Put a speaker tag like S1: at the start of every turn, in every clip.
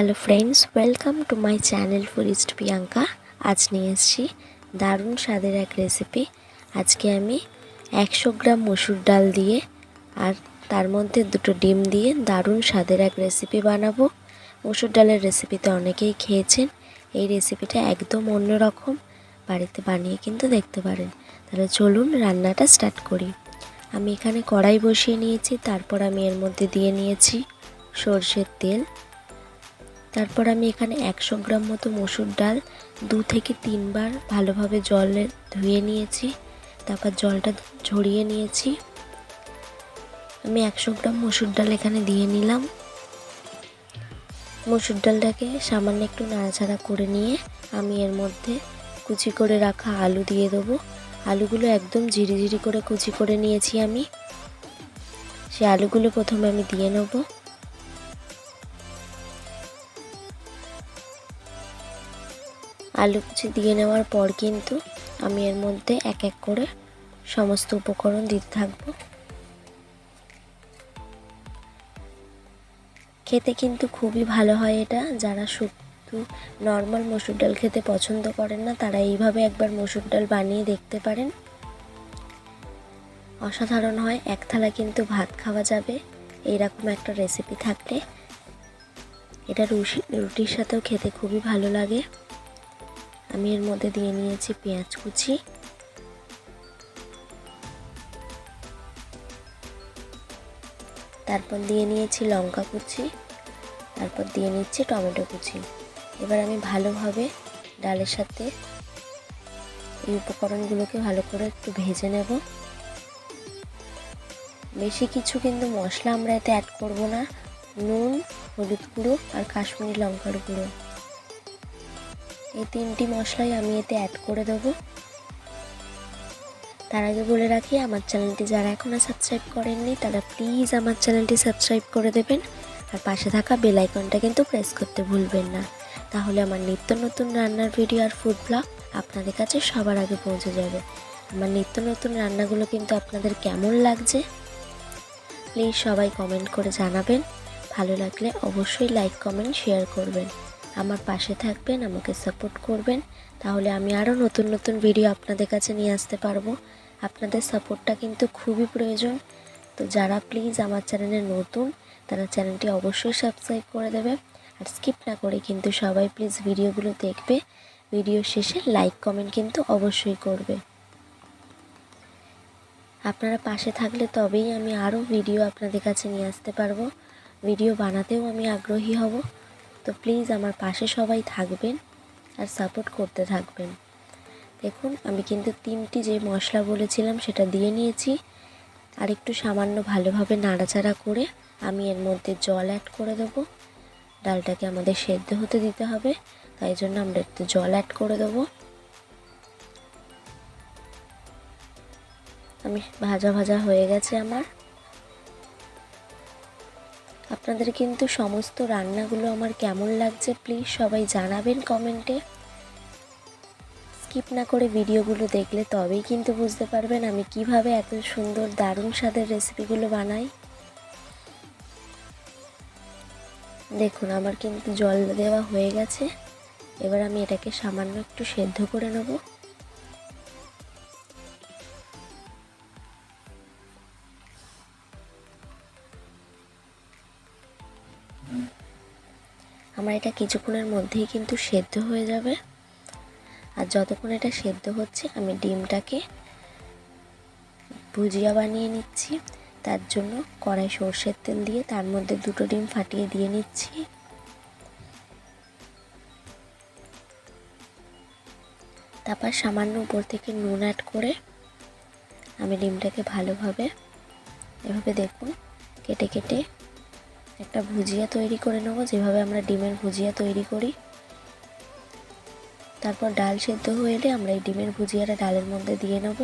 S1: Hello friends welcome to my channel ফুরিস্ট Priyanka আজ নিয়ে এসেছি দারুণ স্বাদের এক রেসিপি আজকে আমি একশো গ্রাম মসুর ডাল দিয়ে আর তার মধ্যে দুটো ডিম দিয়ে দারুণ স্বাদের এক রেসিপি বানাবো। মসুর ডালের রেসিপি তো অনেকেই খেয়েছেন। এই রেসিপিটা একদম অন্যরকম বাড়িতে বানিয়ে কিন্তু দেখতে পারেন। তাহলে চলুন রান্নাটা স্টার্ট করি। আমি এখানে কড়াই বসিয়ে নিয়েছি, তারপর আমি এর মধ্যে দিয়ে নিয়েছি সর্ষের তেল। তারপর আমি এখানে একশো গ্রাম মতো মসুর ডাল দু থেকে তিনবার ভালোভাবে জলে ধুয়ে নিয়েছি, তারপর জলটা ঝরিয়ে নিয়েছি। আমি একশো গ্রাম মসুর ডাল এখানে দিয়ে নিলাম। মসুর ডালটাকে সামান্য একটু নাড়াচাড়া করে নিয়ে আমি এর মধ্যে কুচি করে রাখা আলু দিয়ে দেবো। আলুগুলো একদম ঝিরিঝিরি করে কুচি করে নিয়েছি আমি। সে আলুগুলো প্রথমে আমি দিয়ে নেব। আলু কুচি দিয়ে নেওয়ার পর কিন্তু আমি এর মধ্যে এক এক করে সমস্ত উপকরণ দিতে থাকব। খেতে কিন্তু খুবই ভালো হয় এটা। যারা শুধু নর্মাল মসুর ডাল খেতে পছন্দ করেন না, তারা এইভাবে একবার মসুর ডাল বানিয়ে দেখতে পারেন। অসাধারণ হয়, এক থালা কিন্তু ভাত খাওয়া যাবে। এইরকম একটা রেসিপি থাকলে। এটা রুটির সাথেও খেতে খুবই ভালো লাগে। আমি এর মধ্যে দিয়ে নিয়েছি পেঁয়াজ কুচি। তারপর দিয়ে নিয়েছি লঙ্কা কুচি। তারপর দিয়ে নিচ্ছি টমেটো কুচি। এবার আমি ভালোভাবে ডালের সাথে এই উপকরণগুলোকে ভালো করে একটু ভেজে নেব। বেশি কিছু কিন্তু মশলা আমরা এতে অ্যাড করব না। নুন, হলুদ গুঁড়ো আর কাশ্মীরি লঙ্কার গুঁড়ো। এই তিনটি মশলাই আমি এতে অ্যাড করে দেবো। তার আগে বলে রাখি, আমার চ্যানেলটি যারা এখনও সাবস্ক্রাইব করেননি, তারা প্লিজ আমার চ্যানেলটি সাবস্ক্রাইব করে দেবেন। আর পাশে থাকা বেল আইকনটা কিন্তু প্রেস করতে ভুলবেন না। তাহলে আমার নিত্য নতুন রান্নার ভিডিও আর ফুড ব্লগ আপনাদের কাছে সবার আগে পৌঁছে যাবে। আমার নিত্য নতুন রান্নাগুলো কিন্তু আপনাদের কেমন লাগছে প্লিজ সবাই কমেন্ট করে জানাবেন। ভালো লাগলে অবশ্যই লাইক কমেন্ট শেয়ার করবেন। আমার পাশে থাকবেন, আমাকে সাপোর্ট করবেন, তাহলে আমি আরও নতুন নতুন ভিডিও আপনাদের কাছে নিয়ে আসতে পারব। আপনাদের সাপোর্টটা কিন্তু খুবই প্রয়োজন। তো যারা প্লিজ আমার চ্যানেলে নতুন, তারা চ্যানেলটি অবশ্যই সাবস্ক্রাইব করে দেবে। আর স্কিপ না করে কিন্তু সবাই প্লিজ ভিডিওগুলো দেখবে। ভিডিও শেষে লাইক কমেন্ট কিন্তু অবশ্যই করবে। আপনারা পাশে থাকলে তবেই আমি আরও ভিডিও আপনাদের কাছে নিয়ে আসতে পারব। ভিডিও বানাতেও আমি আগ্রহী হব। তো প্লিজ আমার পাশে সবাই থাকবেন আর সাপোর্ট করতে থাকবেন। দেখুন, আমি কিন্তু তিনটি যে মশলা বলেছিলাম সেটা দিয়ে নিয়েছি। আর একটু সামান্য ভালোভাবে নাড়াচাড়া করে আমি এর মধ্যে জল অ্যাড করে দেব। ডালটাকে আমাদের সেদ্ধ হতে দিতে হবে, তাই জন্য আমরা একটু জল অ্যাড করে দেব। আমি ভাজা ভাজা হয়ে গেছে আমার। আপনাদের কিন্তু সমস্ত রান্নাগুলো আমার কেমন লাগছে প্লিজ সবাই জানাবেন কমেন্টে। স্কিপ না করে ভিডিওগুলো দেখলে তবেই কিন্তু বুঝতে পারবেন আমি কীভাবে এত সুন্দর দারুণ স্বাদের রেসিপিগুলো বানাই। দেখুন, আমার কিন্তু জল দেওয়া হয়ে গেছে। এবার আমি এটাকে সামান্য একটু সেদ্ধ করে নেব। আমার এটা কিছুক্ষণের মধ্যেই কিন্তু সেদ্ধ হয়ে যাবে। আর যতক্ষণ এটা সেদ্ধ হচ্ছে, আমি ডিমটাকে ভুজিয়া বানিয়ে নিচ্ছি। তার জন্য কড়াই সর্ষের তেল দিয়ে তার মধ্যে দুটো ডিম ফাটিয়ে দিয়ে নিচ্ছি। তারপর সামান্য উপর থেকে নুন অ্যাড করে আমি ডিমটাকে ভালোভাবে, এভাবে দেখুন, কেটে কেটে একটা ভুজিয়া তৈরি করে নেব, যেভাবে আমরা ডিমের ভুজিয়া তৈরি করি। তারপর ডাল সেদ্ধ হয়ে এলে আমরা এই ডিমের ভুজিয়াটা ডালের মধ্যে দিয়ে নেব।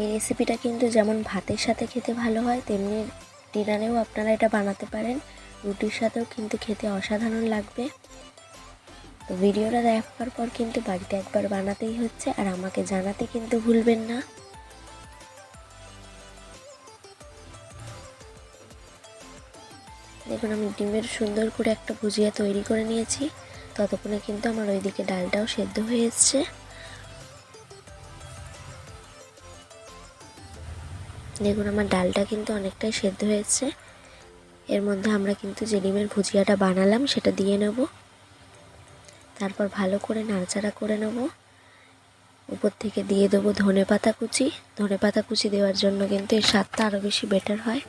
S1: এই রেসিপিটা কিন্তু যেমন ভাতের সাথে খেতে ভালো হয়, তেমনি ডিনারেও আপনারা এটা বানাতে পারেন। রুটির সাথেও কিন্তু খেতে অসাধারণ লাগবে। তো ভিডিওটা দেখার পর কিন্তু বাড়িতে একবার বানাতেই হচ্ছে, আর আমাকে জানাতে কিন্তু ভুলবেন না। দেখুন, আমি ডিমের সুন্দর করে একটা ভুজিয়া তৈরি করে নিয়েছি। ততক্ষণে কিন্তু আমার ওইদিকে ডালটাও সেদ্ধ হয়ে এসছে। দেখুন, আমার ডালটা কিন্তু অনেকটাই সেদ্ধ হয়েছে। এর মধ্যে আমরা কিন্তু যে ডিমের ভুজিয়াটা বানালাম, সেটা দিয়ে নেব। তারপর ভালো করে নাড়াচাড়া করে নেব। উপর থেকে দিয়ে দেবো ধনে পাতা কুচি। ধনে পাতা কুচি দেওয়ার জন্য কিন্তু এর স্বাদটা আরও বেশি বেটার হয়।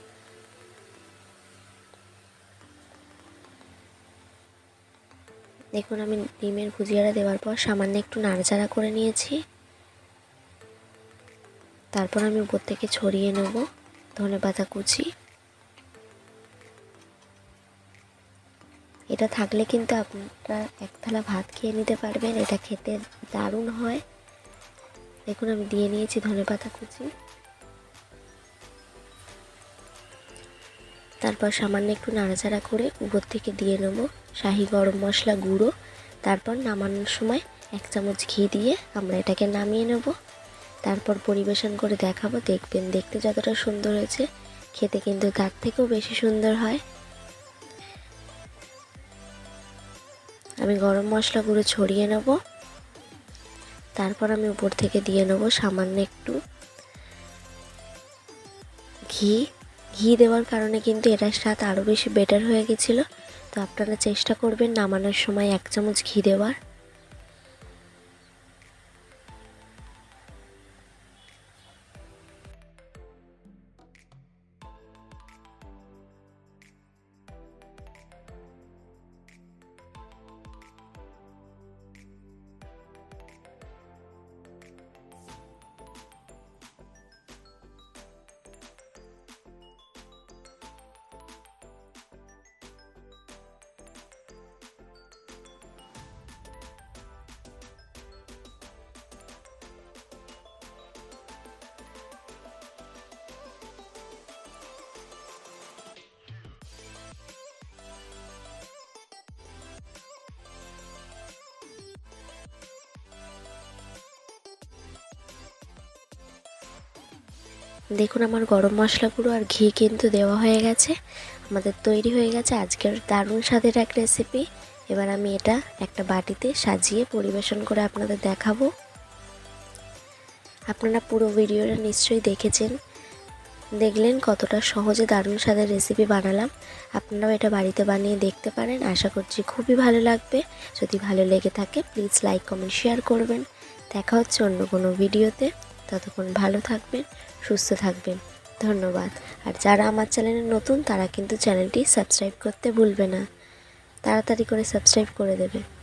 S1: দেখুন, আমি ডিমের ভুজিয়াটা দেওয়ার পর সামান্য একটু নাড়াচাড়া করে নিয়েছি। তারপর আমি উপর থেকে ছড়িয়ে নেব ধনে পাতা কুচি। এটা থাকলে কিন্তু আপনারা এক থালা ভাত খেয়ে নিতে পারবেন। এটা খেতে দারুণ হয়। দেখুন, আমি দিয়ে নিয়েছি ধনে পাতা কুচি। তারপর সামান্য একটু নাড়াচাড়া করে উপর থেকে দিয়ে নেব শাহি গরম মশলা গুঁড়ো। তারপর নামানোর সময় এক চামচ ঘি দিয়ে আমরা এটাকে নামিয়ে নেব। তারপর পরিবেশন করে দেখাবো। দেখবেন, দেখতে যতটা সুন্দর হয়েছে, খেতে কিন্তু তার থেকেও বেশি সুন্দর হয়। আমি গরম মশলা গুঁড়ো ছড়িয়ে নেব। তারপর আমি উপর থেকে দিয়ে নেব সামান্য একটু ঘি। ঘি দেওয়ার কারণে কিন্তু এটার স্বাদ আরও বেশি বেটার হয়ে গেছিল। তো আপনারা চেষ্টা করবেন নামানোর সময় এক চামচ ঘি দেওয়ার। দেখুন আমার গরম মশলা গুঁড়ো আর ঘি কিন্তু দেওয়া হয়ে গেছে। আমাদের তৈরি হয়ে গেছে আজকের দারুণ স্বাদের এক রেসিপি এবার আমি এটা একটা বাটিতে সাজিয়ে পরিবেশন করে আপনাদের দেখাবো। আপনারা পুরো ভিডিওটা নিশ্চয়ই দেখেছেন। দেখলেন কতটা সহজে দারুণ স্বাদের রেসিপি বানালাম। আপনারাও এটা বাড়িতে বানিয়ে দেখতে পারেন। আশা করছি খুবই ভালো লাগবে। যদি ভালো লেগে থাকে প্লিজ লাইক কমেন্ট শেয়ার করবেন। দেখা হচ্ছে অন্য কোনো ভিডিওতে। ততক্ষণ ভালো থাকবেন, সুস্থ থাকবেন। ধন্যবাদ। আর যারা আমার চ্যানেলে নতুন, তারা কিন্তু চ্যানেলটি সাবস্ক্রাইব করতে ভুলবে না। তাড়াতাড়ি করে সাবস্ক্রাইব করে দেবে।